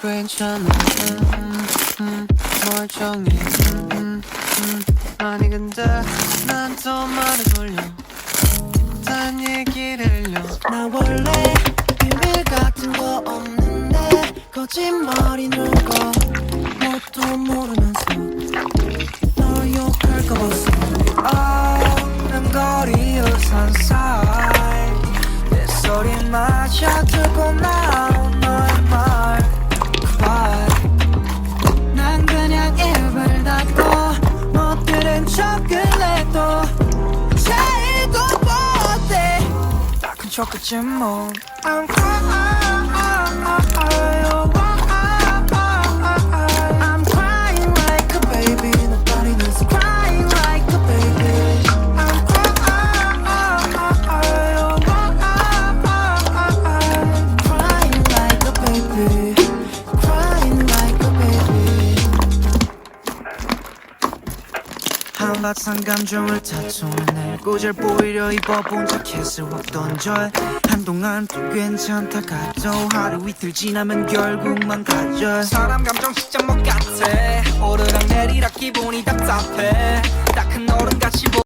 괜찮아. 음, 음, 멀쩡해. 음, 음, 음. 아니 근데 난 또 말을 돌려. 딴 얘기를 해려. 나 원래 비밀 같은 거 없는데 거짓말이 늘고 뭣도 모르면서 널 욕할까 봐 못 들은 척을 해도 제일도 못해 큰 척했지 뭐 I'm crying 한바탕 감정을 타투내 고절 보이려 입어본 자켓을 확 던져 한동안 또 괜찮다 가도 하루 이틀 지나면 결국 망가져 사람 감정 진짜 못 같아. 오르락 내리락 기분이 답답해. 딱큰 어른같이 보